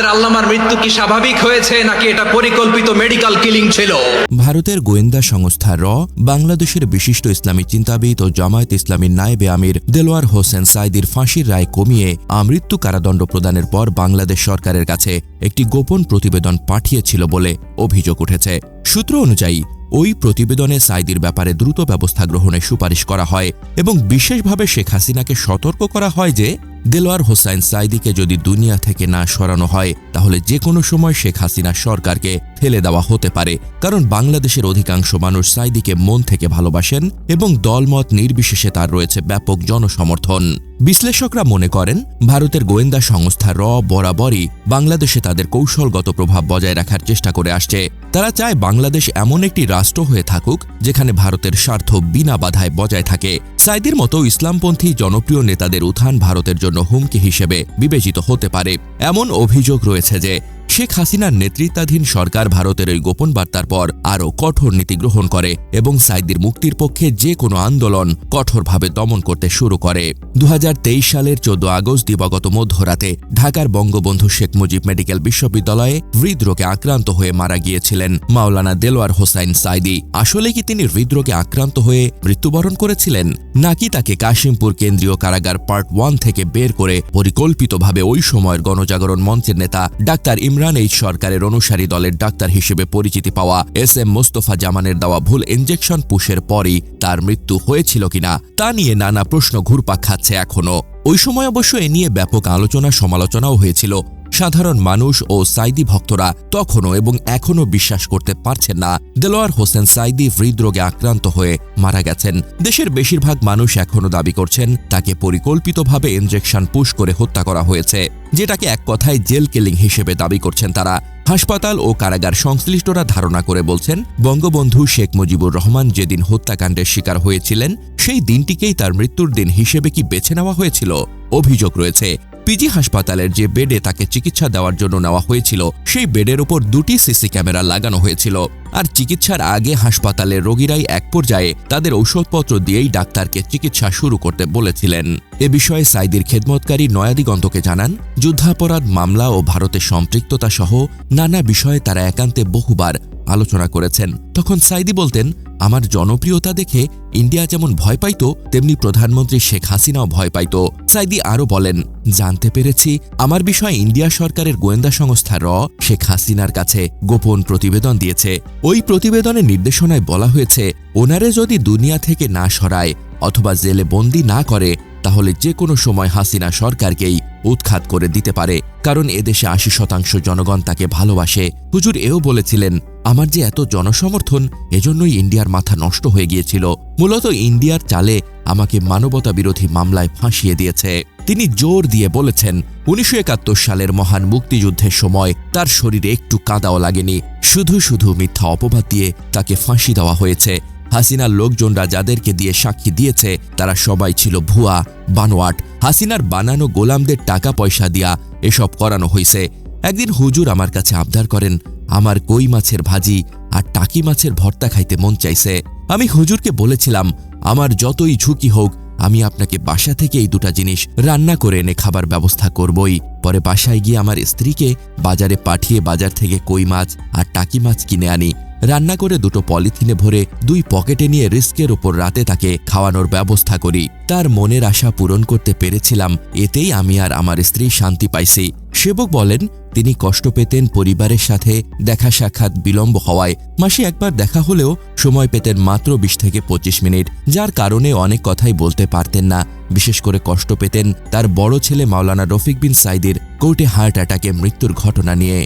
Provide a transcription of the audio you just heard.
আমাদের আল্লামার মৃত্যু কি স্বাভাবিক হয়েছে নাকি এটা পরিকল্পিত মেডিকেল কিলিং ছিল? ভারতের গোয়েন্দা সংস্থা র, বাংলাদেশের বিশিষ্ট ইসলামী চিন্তাবিদ ও জামায়াত ইসলামীর নায়েবে আমির দেলোয়ার হোসেন সাইদির ফাঁসির রায় কমিয়ে আমৃত্যু কারাদণ্ড প্রদানের পর বাংলাদেশ সরকারের কাছে একটি গোপন প্রতিবেদন পাঠিয়েছিল বলে অভিযোগ উঠেছে। সূত্র অনুযায়ী, ওই প্রতিবেদনে সাইদির ব্যাপারে দ্রুত ব্যবস্থা গ্রহণের সুপারিশ করা হয় এবং বিশেষভাবে শেখ হাসিনাকে সতর্ক করা হয় যে দেলোয়ার হোসাইন সাইদিকে যদি দুনিয়া থেকে না সরানো হয়, তাহলে যে কোনো সময় শেখ হাসিনা সরকারকে ফেলে দেওয়া হতে পারে, কারণ বাংলাদেশের অধিকাংশ মানুষ সাইদিকে মন থেকে ভালোবাসেন এবং দলমত নির্বিশেষে তার রয়েছে ব্যাপক জনসমর্থন। বিশ্লেষকরা মনে করেন, ভারতের গোয়েন্দা সংস্থা র বরাবরই বাংলাদেশে তাদের কৌশলগত প্রভাব বজায় রাখার চেষ্টা করে আসছে। তারা চায় বাংলাদেশ এমন একটি রাষ্ট্র হয়ে থাকুক, যেখানে ভারতের স্বার্থ বিনা বাধায় বজায় থাকে। সাইদির মতো ইসলামপন্থী জনপ্রিয় নেতাদের উত্থান ভারতের জন্য হুমকি হিসেবে বিবেচিত হতে পারে। এমন অভিযোগ রয়েছে যে শেখ হাসিনার নেতৃত্বাধীন সরকার ভারতের ওই গোপন বার্তার পর আরও কঠোর নীতি গ্রহণ করে এবং সাইদির মুক্তির পক্ষে যে কোনো আন্দোলন কঠোরভাবে দমন করতে শুরু করে। দু হাজার তেইশ সালের চোদ্দ আগস্ট দিবাগত মধ্যরাতে ঢাকার বঙ্গবন্ধু শেখ মুজিব মেডিকেল বিশ্ববিদ্যালয়ে হৃদরোগে আক্রান্ত হয়ে মারা গিয়েছিলেন মাওলানা দেলোয়ার হোসাইন সাইদি। আসলে কি তিনি হৃদরোগে আক্রান্ত হয়ে মৃত্যুবরণ করেছিলেন? নাকি তাকে কাশিমপুর কেন্দ্রীয় কারাগার পার্ট ওয়ান থেকে বের করে পরিকল্পিতভাবে ওই সময়ের গণজাগরণ মঞ্চের নেতা ডাক্তার ইমরান এইচ সরকারের অনুসারী দলের ডাক্তার হিসেবে পরিচিতি পাওয়া এস এম মোস্তফা জামানের দেওয়া ভুল ইঞ্জেকশন পুষের পরই তার মৃত্যু হয়েছিল কিনা তা নিয়ে নানা প্রশ্ন ঘুরপাক খাচ্ছে এখনও। ওই সময় অবশ্য এ নিয়ে ব্যাপক আলোচনা সমালোচনাও হয়েছিল। সাধারণ মানুষ ও সাইদি ভক্তরা তখনও এবং এখনও বিশ্বাস করতে পারছেন না। দেলোয়ার হোসেন সাইদি হৃদরোগে আক্রান্ত হয়ে মারা গেছেন। দেশের বেশিরভাগ মানুষ এখনও দাবি করছেন, তাকে পরিকল্পিতভাবে ইনজেকশন পুশ করে হত্যা করা হয়েছে, যেটাকে এক কথায় জেল কিলিং হিসেবে দাবি করছেন তারা। হাসপাতাল ও কারাগার সংশ্লিষ্টরা ধারণা করে বলছেন, বঙ্গবন্ধু শেখ মুজিবুর রহমান যেদিন হত্যাকাণ্ডের শিকার হয়েছিলেন, সেই দিনটিকেই তার মৃত্যুর দিন হিসেবে কি বেছে নেওয়া হয়েছিল? অভিযোগ রয়েছে পিজি হাসপাতালের যে বেডে তাকে চিকিৎসা দেওয়ার জন্য নেওয়া হয়েছিল, সেই বেডের উপর দুটি সিসি ক্যামেরা লাগানো হয়েছিল। আর চিকিৎসার আগে হাসপাতালের রোগীরাই এক পর্যায়ে তাদের ঔষধপত্র দিয়েই ডাক্তারকে চিকিৎসা শুরু করতে বলেছিলেন। এ বিষয়ে সাইদির খেদমতকারী নয়াদিগন্তকে জানান, যুদ্ধাপরাধ মামলা ও ভারতের সম্পৃক্ততা সহ নানা বিষয়ে তারা একান্তে বহুবার আলোচনা করেছেন। তখন সাইদি বলতেন, আমার জনপ্রিয়তা দেখে ইন্ডিয়া যেমন ভয় পাইত, তেমনি প্রধানমন্ত্রী শেখ হাসিনাও ভয় পাইত। সাইদি আরও বলেন, জানতে পেরেছি, আমার বিষয়ে ইন্ডিয়া সরকারের গোয়েন্দা সংস্থা র শেখ হাসিনার কাছে গোপন প্রতিবেদন দিয়েছে। ওই প্রতিবেদনের নির্দেশনায় বলা হয়েছে, ওনারে যদি দুনিয়া থেকে না সরায় অথবা জেলে বন্দি না করে, তাহলে যে কোনো সময় হাসিনা সরকারকেই উৎখাত করে দিতে পারে। কারণ এদেশে আশি শতাংশ জনগণ তাকে ভালোবাসে। হুজুর এও বলেছিলেন, আমার যে এত জনসমর্থন, এজন্যই ইন্ডিয়ার মাথা নষ্ট হয়ে গিয়েছিল। মূলত ইন্ডিয়ার চালে আমাকে মানবতা বিরোধী মামলায় ফাঁসিয়ে দিয়েছে। তিনি জোর দিয়ে বলেছেন, উনিশশো একাত্তর সালের মহান মুক্তিযুদ্ধের সময় তার শরীরে একটু কাদাও লাগেনি। শুধু শুধু মিথ্যা অপবাদ দিয়ে তাকে ফাঁসি দেওয়া হয়েছে। হাসিনার লোকজনরা যাদেরকে দিয়ে সাক্ষী দিয়েছে, তারা সবাই ছিল ভুয়া, বানোয়াট। হাসিনার বানানো গোলামদের টাকা পয়সা দিয়া এসব করানো হয়েছে একদিন হুজুর আমার কাছে আবদার করেন, আমার কই মাছের ভাজি আর টাকি মাছের ভর্তা খাইতে মন চাইছে? আমি হুজুরকে বলেছিলাম, আমার যতই ঝুঁকি হোক আমি আপনাকে বাসা থেকে এই দুটা জিনিস রান্না করে এনে খাবার ব্যবস্থা করবই। পরে বাসায় গিয়ে আমার স্ত্রীকে বাজারে পাঠিয়ে বাজার থেকে কই মাছ আর টাকি মাছ কিনে আনি। রান্না করে দুটো পলিথিনে ভরে দুই পকেটে নিয়ে রিস্কের ওপর রাতে তাকে খাওয়ানোর ব্যবস্থা করি। তার মনের আশা পূরণ করতে পেরেছিলাম, এতেই আমি আর আমার স্ত্রী শান্তি পাইছি। সেবক বলেন, তিনি কষ্ট পেতেন পরিবারের সাথে দেখা সাক্ষাৎ বিলম্ব হওয়ায়। মাসে একবার দেখা হলেও সময় পেতেন মাত্র বিশ থেকে পঁচিশ মিনিট, যার কারণে অনেক কথাই বলতে পারতেন না। বিশেষ করে কষ্ট পেতেন তার বড় ছেলে মাওলানা রফিক বিন সাইদের কোর্টে হার্ট অ্যাটাকে মৃত্যুর ঘটনা নিয়ে।